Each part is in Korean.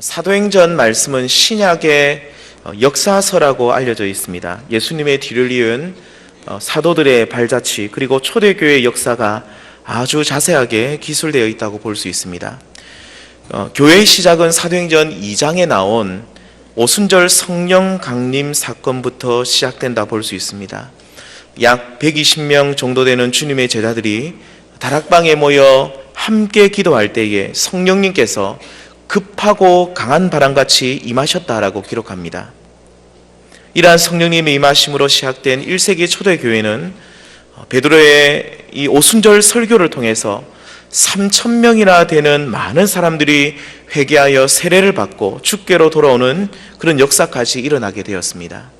사도행전 말씀은 신약의 어, 역사서라고 알려져 있습니다. 예수님의 뒤를 이은 어, 사도들의 발자취 그리고 초대교회 역사가 아주 자세하게 기술되어 있다고 볼 수 있습니다. 어, 교회의 시작은 사도행전 2장에 나온 오순절 성령 강림 사건부터 시작된다 볼 수 있습니다. 약 120명 정도 되는 주님의 제자들이 다락방에 모여 함께 기도할 때에 성령님께서 급하고 강한 바람같이 임하셨다라고 기록합니다. 이러한 성령님의 임하심으로 시작된 1세기 초대 교회는 베드로의 이 오순절 설교를 통해서 3천 명이나 되는 많은 사람들이 회개하여 세례를 받고 주께로 돌아오는 그런 역사까지 일어나게 되었습니다.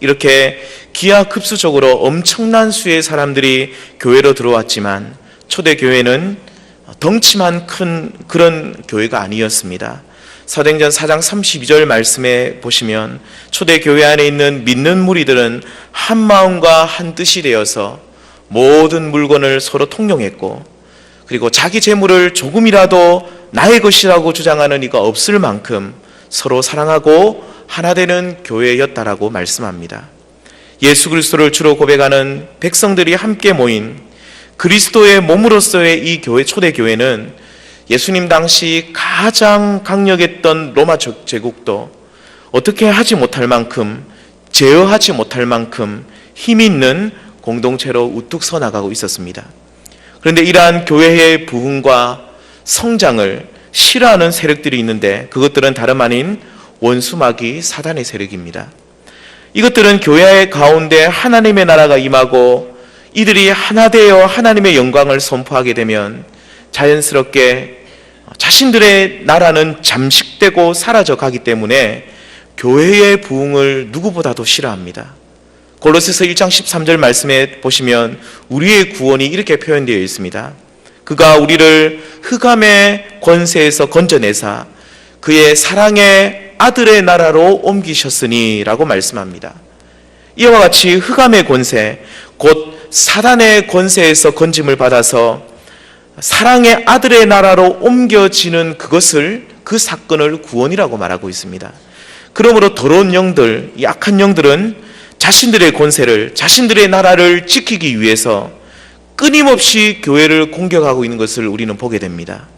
이렇게 기하급수적으로 엄청난 수의 사람들이 교회로 들어왔지만 초대 교회는 덩치만 큰 그런 교회가 아니었습니다. 사도행전 4장 32절 말씀에 보시면 초대 교회 안에 있는 믿는 무리들은 한 마음과 한 뜻이 되어서 모든 물건을 서로 통용했고 그리고 자기 재물을 조금이라도 나의 것이라고 주장하는 이가 없을 만큼 서로 사랑하고 하나 되는 교회였다라고 말씀합니다. 예수 그리스도를 주로 고백하는 백성들이 함께 모인 그리스도의 몸으로서의 이 교회 초대 교회는 예수님 당시 가장 강력했던 로마 제국도 어떻게 하지 못할 만큼 제어하지 못할 만큼 힘 있는 공동체로 우뚝 서 나가고 있었습니다. 그런데 이러한 교회의 부흥과 성장을 싫어하는 세력들이 있는데 그것들은 다름 아닌 원수마귀 사단의 세력입니다. 이것들은 교회 가운데 하나님의 나라가 임하고 이들이 하나 되어 하나님의 영광을 선포하게 되면 자연스럽게 자신들의 나라는 잠식되고 사라져 가기 때문에 교회의 부흥을 누구보다도 싫어합니다. 골로새서 1장 13절 말씀에 보시면 우리의 구원이 이렇게 표현되어 있습니다. 그가 우리를 흑암의 권세에서 건져내사 그의 사랑의 아들의 나라로 옮기셨으니라고 말씀합니다. 이와 같이 흑암의 권세, 곧 사단의 권세에서 건짐을 받아서 사랑의 아들의 나라로 옮겨지는 그것을 그 사건을 구원이라고 말하고 있습니다. 그러므로 더러운 영들, 약한 영들은 자신들의 권세를, 자신들의 나라를 지키기 위해서 끊임없이 교회를 공격하고 있는 것을 우리는 보게 됩니다.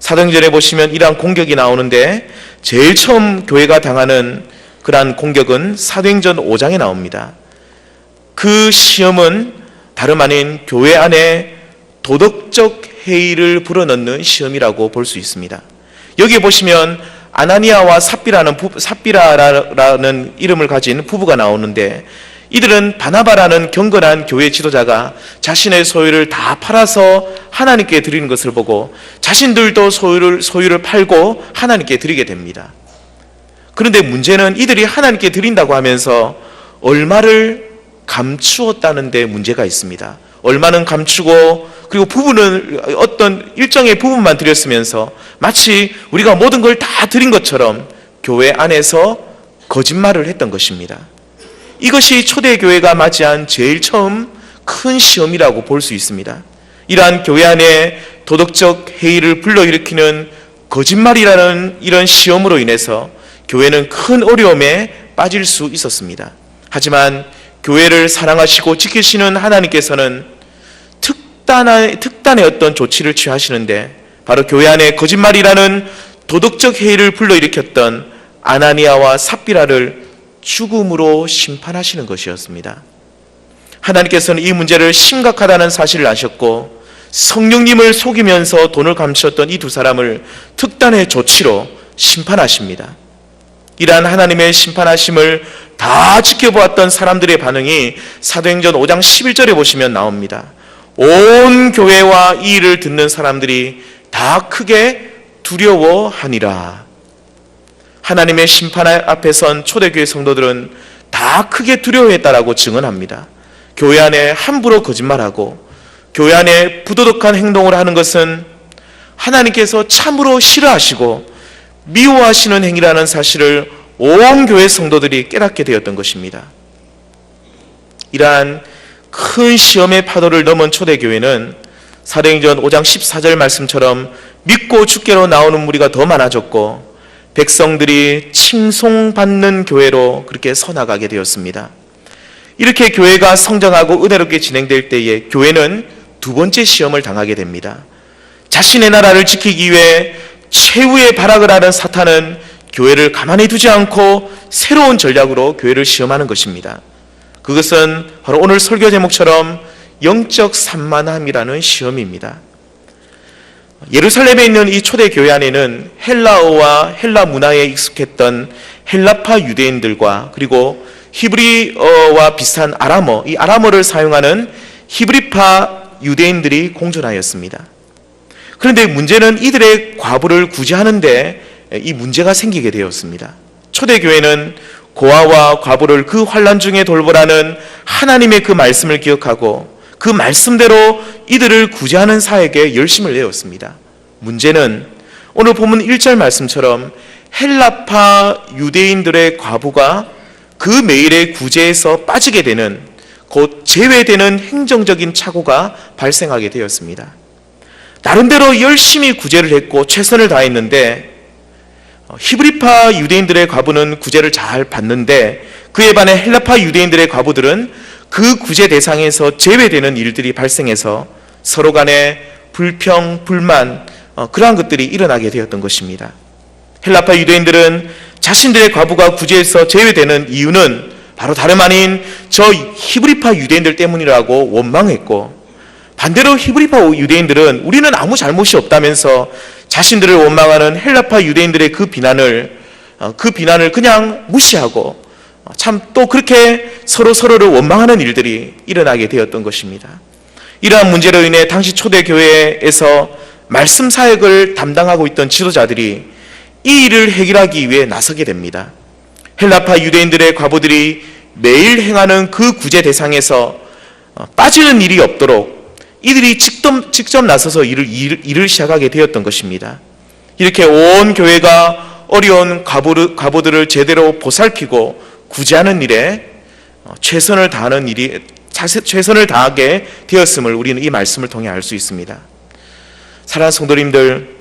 사도행전에 보시면 이러한 공격이 나오는데 제일 처음 교회가 당하는 그러한 공격은 사도행전 5장에 나옵니다. 그 시험은 다름 아닌 교회 안에 도덕적 회의를 불어넣는 시험이라고 볼 수 있습니다. 여기 보시면 아나니아와 삽비라는 부, 삽비라라는 이름을 가진 부부가 나오는데 이들은 바나바라는 경건한 교회 지도자가 자신의 소유를 다 팔아서 하나님께 드리는 것을 보고 자신들도 소유를 소유를 팔고 하나님께 드리게 됩니다. 그런데 문제는 이들이 하나님께 드린다고 하면서 얼마를 감추었다는 데 문제가 있습니다. 얼마는 감추고 그리고 부분은 어떤 일정의 부분만 드렸으면서 마치 우리가 모든 걸 다 드린 것처럼 교회 안에서 거짓말을 했던 것입니다. 이것이 초대교회가 맞이한 제일 처음 큰 시험이라고 볼 수 있습니다. 이러한 교회 안에 도덕적 회의를 불러일으키는 거짓말이라는 이런 시험으로 인해서 교회는 큰 어려움에 빠질 수 있었습니다. 하지만 교회를 사랑하시고 지키시는 하나님께서는 특단의, 특단의 어떤 조치를 취하시는데 바로 교회 안에 거짓말이라는 도덕적 해이를 불러일으켰던 아나니아와 삽비라를 죽음으로 심판하시는 것이었습니다. 하나님께서는 이 문제를 심각하다는 사실을 아셨고 성령님을 속이면서 돈을 감추었던 이 두 사람을 특단의 조치로 심판하십니다. 이러한 하나님의 심판하심을 다 지켜보았던 사람들의 반응이 사도행전 5장 11절에 보시면 나옵니다. 온 교회와 이 일을 듣는 사람들이 다 크게 두려워하니라. 하나님의 심판 앞에 선 초대교회 성도들은 다 크게 두려워했다라고 증언합니다. 교회 안에 함부로 거짓말하고 교회 안에 부도덕한 행동을 하는 것은 하나님께서 참으로 싫어하시고 미워하시는 행위라는 사실을 온 교회 성도들이 깨닫게 되었던 것입니다. 이러한 큰 시험의 파도를 넘은 초대교회는 사도행전 5장 14절 말씀처럼 믿고 죽게로 나오는 무리가 더 많아졌고 백성들이 칭송받는 교회로 그렇게 서나가게 되었습니다. 이렇게 교회가 성장하고 은혜롭게 진행될 때에 교회는 두 번째 시험을 당하게 됩니다. 자신의 나라를 지키기 위해 최후의 발악을 하는 사탄은 교회를 가만히 두지 않고 새로운 전략으로 교회를 시험하는 것입니다. 그것은 바로 오늘 설교 제목처럼 영적 산만함이라는 시험입니다. 예루살렘에 있는 이 초대 교회 안에는 헬라어와 헬라 문화에 익숙했던 헬라파 유대인들과 그리고 히브리어와 비슷한 아람어, 이 아람어를 사용하는 히브리파 유대인들이 공존하였습니다. 그런데 문제는 이들의 과부를 구제하는데 이 문제가 생기게 되었습니다. 초대교회는 고아와 과부를 그 환란 중에 돌보라는 하나님의 그 말씀을 기억하고 그 말씀대로 이들을 구제하는 사에게 열심을 내었습니다. 문제는 오늘 본문 1절 말씀처럼 헬라파 유대인들의 과부가 그 매일의 구제에서 빠지게 되는 곧 제외되는 행정적인 착오가 발생하게 되었습니다. 나름대로 열심히 구제를 했고 최선을 다했는데 어, 히브리파 유대인들의 과부는 구제를 잘 받는데 그에 반해 헬라파 유대인들의 과부들은 그 구제 대상에서 제외되는 일들이 발생해서 서로 간에 불평, 불만 어, 그러한 것들이 일어나게 되었던 것입니다. 헬라파 유대인들은 자신들의 과부가 구제에서 제외되는 이유는 바로 다름 아닌 저 히브리파 유대인들 때문이라고 원망했고 반대로 히브리파 유대인들은 우리는 아무 잘못이 없다면서 자신들을 원망하는 헬라파 유대인들의 그 비난을 어, 그 비난을 그냥 무시하고 어, 참또 그렇게 서로 서로를 원망하는 일들이 일어나게 되었던 것입니다. 이러한 문제로 인해 당시 초대 교회에서 말씀 사역을 담당하고 있던 지도자들이 이 일을 해결하기 위해 나서게 됩니다. 헬라파 유대인들의 과부들이 매일 행하는 그 구제 대상에서 어, 빠지는 일이 없도록 이들이 직접, 직접 나서서 일을, 일을, 일을 시작하게 되었던 것입니다. 이렇게 온 교회가 어려운 과부, 과부들을 제대로 보살피고 구제하는 일에 어, 최선을 다하는 일이 최선을 다하게 되었음을 우리는 이 말씀을 통해 알 수 있습니다. 사랑하는 성도님들,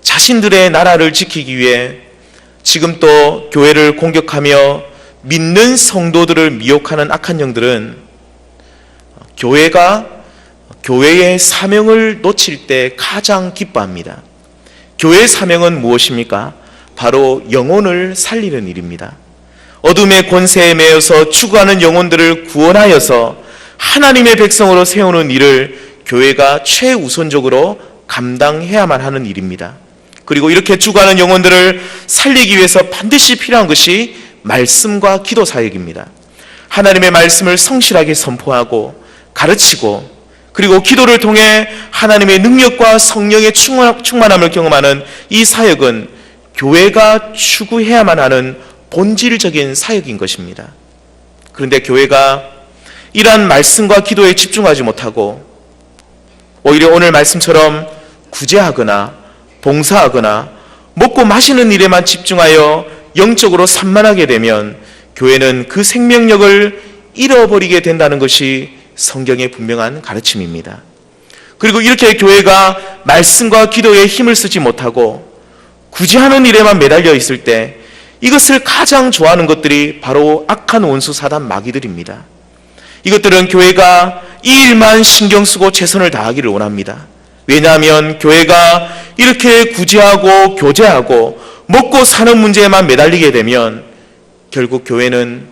자신들의 나라를 지키기 위해 지금 또 교회를 공격하며 믿는 성도들을 미혹하는 악한 영들은 교회가 교회의 사명을 놓칠 때 가장 기뻐합니다. 교회의 사명은 무엇입니까? 바로 영혼을 살리는 일입니다. 어둠의 권세에 매여서 추구하는 영혼들을 구원하여서 하나님의 백성으로 세우는 일을 교회가 최우선적으로 감당해야만 하는 일입니다. 그리고 이렇게 추구하는 영혼들을 살리기 위해서 반드시 필요한 것이 말씀과 기도 사역입니다. 하나님의 말씀을 성실하게 선포하고 가르치고 그리고 기도를 통해 하나님의 능력과 성령의 충만함을 경험하는 이 사역은 교회가 추구해야만 하는 본질적인 사역인 것입니다. 그런데 교회가 이러한 말씀과 기도에 집중하지 못하고 오히려 오늘 말씀처럼 구제하거나 봉사하거나 먹고 마시는 일에만 집중하여 영적으로 산만하게 되면 교회는 그 생명력을 잃어버리게 된다는 것이 성경의 분명한 가르침입니다. 그리고 이렇게 교회가 말씀과 기도에 힘을 쓰지 못하고 구제하는 일에만 매달려 있을 때 이것을 가장 좋아하는 것들이 바로 악한 원수 사단 마귀들입니다. 이것들은 교회가 이 일만 신경 쓰고 최선을 다하기를 원합니다. 왜냐하면 교회가 이렇게 구제하고 교제하고 먹고 사는 문제에만 매달리게 되면 결국 교회는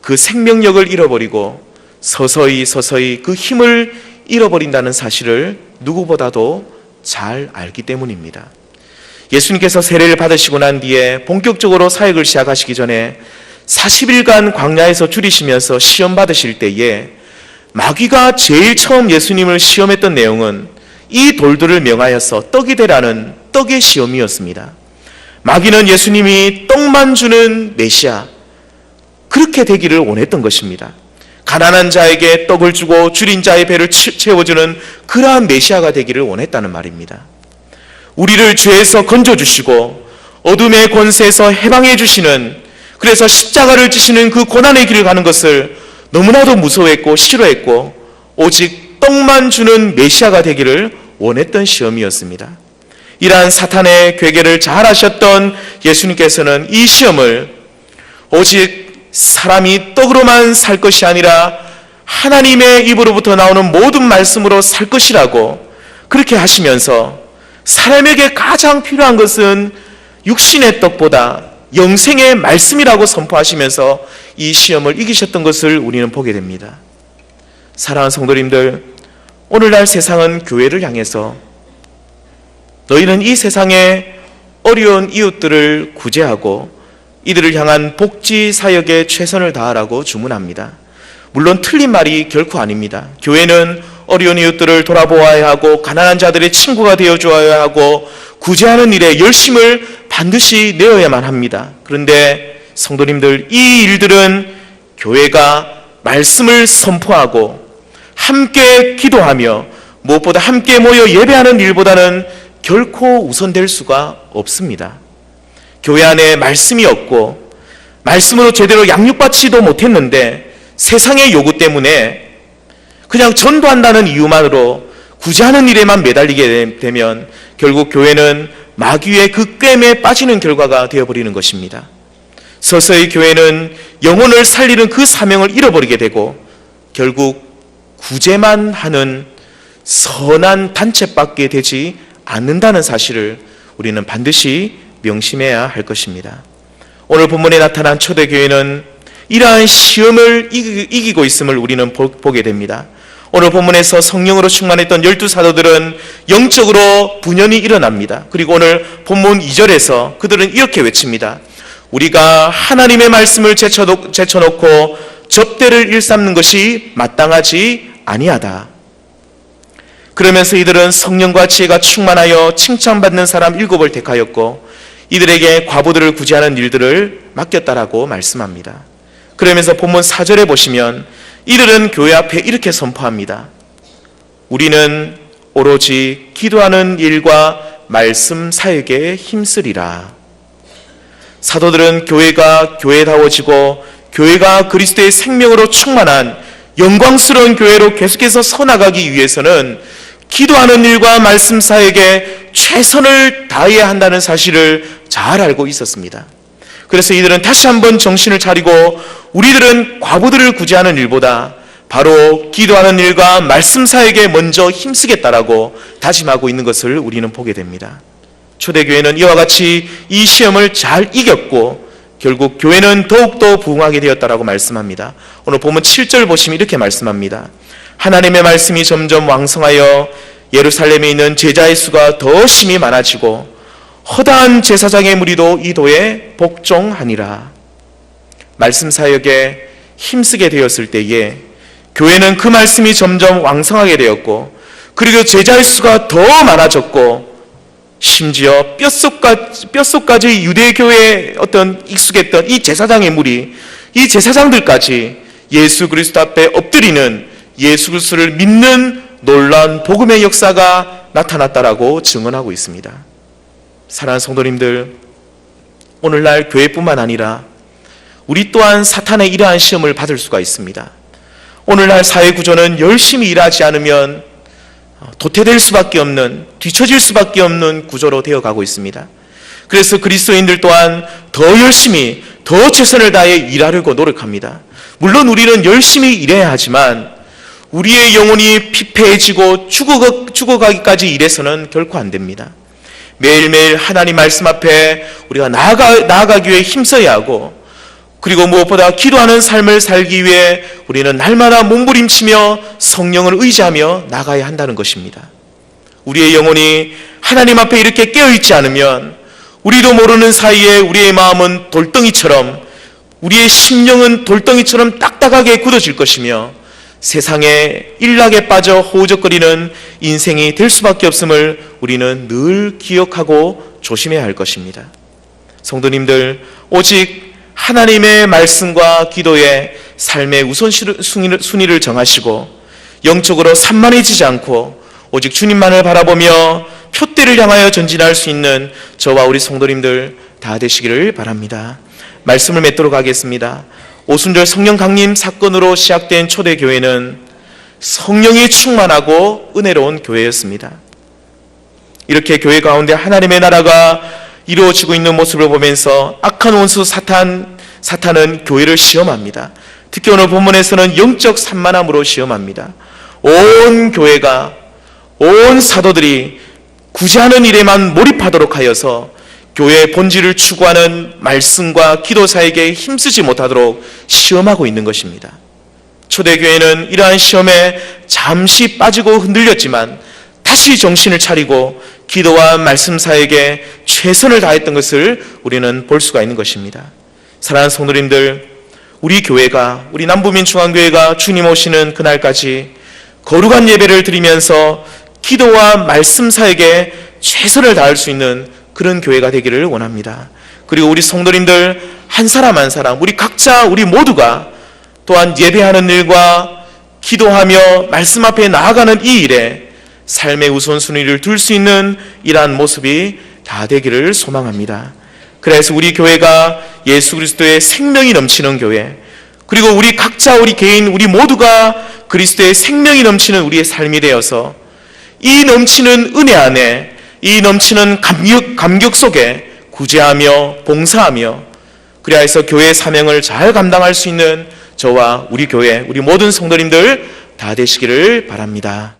그 생명력을 잃어버리고 서서히 서서히 그 힘을 잃어버린다는 사실을 누구보다도 잘 알기 때문입니다. 예수님께서 세례를 받으시고 난 뒤에 본격적으로 사역을 시작하시기 전에 40일간 광야에서 줄이시면서 시험 받으실 때에 마귀가 제일 처음 예수님을 시험했던 내용은 이 돌들을 명하여서 떡이 되라는 떡의 시험이었습니다. 마귀는 예수님이 떡만 주는 메시아, 그렇게 되기를 원했던 것입니다. 가난한 자에게 떡을 주고 줄인 자의 배를 채워주는 그러한 메시아가 되기를 원했다는 말입니다. 우리를 죄에서 건져주시고 어둠의 권세에서 해방해 주시는 그래서 십자가를 지시는 그 고난의 길을 가는 것을 너무나도 무서워했고 싫어했고 오직 떡만 주는 메시아가 되기를 원했던 시험이었습니다. 이러한 사탄의 괴계를 잘 아셨던 예수님께서는 이 시험을 오직 사람이 떡으로만 살 것이 아니라 하나님의 입으로부터 나오는 모든 말씀으로 살 것이라고 그렇게 하시면서 사람에게 가장 필요한 것은 육신의 떡보다 영생의 말씀이라고 선포하시면서 이 시험을 이기셨던 것을 우리는 보게 됩니다. 사랑하는 성도님들, 오늘날 세상은 교회를 향해서 너희는 이 세상의 어려운 이웃들을 구제하고 이들을 향한 복지 사역에 최선을 다하라고 주문합니다. 물론 틀린 말이 결코 아닙니다. 교회는 어려운 이웃들을 돌아보아야 하고 가난한 자들의 친구가 되어 주어야 하고 구제하는 일에 열심을 반드시 내어야만 합니다. 그런데 성도님들 이 일들은 교회가 말씀을 선포하고 함께 기도하며 무엇보다 함께 모여 예배하는 일보다는 결코 우선될 수가 없습니다. 교회 안에 말씀이 없고 말씀으로 제대로 양육받지도 못했는데 세상의 요구 때문에 그냥 전도한다는 이유만으로 구제하는 일에만 매달리게 되면 결국 교회는 마귀의 그 꿰매에 빠지는 결과가 되어버리는 것입니다. 서서히 교회는 영혼을 살리는 그 사명을 잃어버리게 되고 결국 구제만 하는 선한 단체밖에 되지 않는다는 사실을 우리는 반드시 명심해야 할 것입니다. 오늘 본문에 나타난 초대교회는 이러한 시험을 이기고 있음을 우리는 보게 됩니다. 오늘 본문에서 성령으로 충만했던 열두 사도들은 영적으로 분연이 일어납니다. 그리고 오늘 본문 2절에서 그들은 이렇게 외칩니다. 우리가 하나님의 말씀을 제쳐놓고 접대를 일삼는 것이 마땅하지 아니하다. 그러면서 이들은 성령과 지혜가 충만하여 칭찬받는 사람 일곱을 택하였고 이들에게 과부들을 구제하는 일들을 맡겼다라고 말씀합니다. 그러면서 본문 4절에 보시면 이들은 교회 앞에 이렇게 선포합니다. 우리는 오로지 기도하는 일과 말씀 사역에 힘쓰리라. 사도들은 교회가 교회다워지고 교회가 그리스도의 생명으로 충만한 영광스러운 교회로 계속해서 서나가기 위해서는 기도하는 일과 말씀 사역에 최선을 다해야 한다는 사실을 잘 알고 있었습니다. 그래서 이들은 다시 한번 정신을 차리고 우리들은 과부들을 구제하는 일보다 바로 기도하는 일과 말씀 사역에 먼저 힘쓰겠다라고 다짐하고 있는 것을 우리는 보게 됩니다. 초대교회는 이와 같이 이 시험을 잘 이겼고 결국 교회는 더욱더 부흥하게 되었다라고 말씀합니다. 오늘 보면 7절 보시면 이렇게 말씀합니다. 하나님의 말씀이 점점 왕성하여 예루살렘에 있는 제자의 수가 더 심히 많아지고 허다한 제사장의 무리도 이 도에 복종하니라. 말씀 사역에 힘쓰게 되었을 때에 교회는 그 말씀이 점점 왕성하게 되었고 그리고 제자의 수가 더 많아졌고 심지어 뼛속까지, 뼛속까지 유대교회에 어떤 익숙했던 이 제사장의 무리, 이 제사장들까지 예수 그리스도 앞에 엎드리는 예수 그리스도를 믿는 놀라운 복음의 역사가 나타났다라고 증언하고 있습니다. 사랑하는 성도님들, 오늘날 교회뿐만 아니라 우리 또한 사탄의 이러한 시험을 받을 수가 있습니다. 오늘날 사회 구조는 열심히 일하지 않으면 도태될 수밖에 없는 뒤처질 수밖에 없는 구조로 되어 가고 있습니다. 그래서 그리스도인들 또한 더 열심히 더 최선을 다해 일하려고 노력합니다. 물론 우리는 열심히 일해야 하지만 우리의 영혼이 피폐해지고 죽어, 죽어가기까지 일해서는 결코 안 됩니다. 매일매일 하나님 말씀 앞에 우리가 나아가, 나아가기 위해 힘써야 하고 그리고 무엇보다 기도하는 삶을 살기 위해 우리는 날마다 몸부림치며 성령을 의지하며 나가야 한다는 것입니다. 우리의 영혼이 하나님 앞에 이렇게 깨어있지 않으면 우리도 모르는 사이에 우리의 마음은 돌덩이처럼 우리의 심령은 돌덩이처럼 딱딱하게 굳어질 것이며 세상에 일락에 빠져 호적거리는 인생이 될 수밖에 없음을 우리는 늘 기억하고 조심해야 할 것입니다. 성도님들, 오직 하나님의 말씀과 기도에 삶의 우선 순위를 정하시고 영적으로 산만해지지 않고 오직 주님만을 바라보며 표대를 향하여 전진할 수 있는 저와 우리 성도님들 다 되시기를 바랍니다. 말씀을 맺도록 하겠습니다. 오순절 성령 강림 사건으로 시작된 초대교회는 성령이 충만하고 은혜로운 교회였습니다. 이렇게 교회 가운데 하나님의 나라가 이루어지고 있는 모습을 보면서 악한 원수 사탄, 사탄은 교회를 시험합니다. 특히 오늘 본문에서는 영적 산만함으로 시험합니다. 온 교회가, 온 사도들이 구제하는 일에만 몰입하도록 하여서 교회의 본질을 추구하는 말씀과 기도 사에게 힘쓰지 못하도록 시험하고 있는 것입니다. 초대교회는 이러한 시험에 잠시 빠지고 흔들렸지만 다시 정신을 차리고 기도와 말씀 사에게 최선을 다했던 것을 우리는 볼 수가 있는 것입니다. 사랑하는 성도님들, 우리 교회가, 우리 남부민중앙교회가 주님 오시는 그날까지 거룩한 예배를 드리면서 기도와 말씀 사에게 최선을 다할 수 있는 그런 교회가 되기를 원합니다. 그리고 우리 성도님들 한 사람 한 사람, 우리 각자, 우리 모두가 또한 예배하는 일과 기도하며 말씀 앞에 나아가는 이 일에 삶의 우선순위를 둘 수 있는 이러한 모습이 다 되기를 소망합니다. 그래서 우리 교회가 예수 그리스도의 생명이 넘치는 교회, 그리고 우리 각자 우리 개인 우리 모두가 그리스도의 생명이 넘치는 우리의 삶이 되어서 이 넘치는 은혜 안에 이 넘치는 감격, 감격 속에 구제하며 봉사하며 그리하여 교회의 사명을 잘 감당할 수 있는 저와 우리 교회, 우리 모든 성도님들 다 되시기를 바랍니다.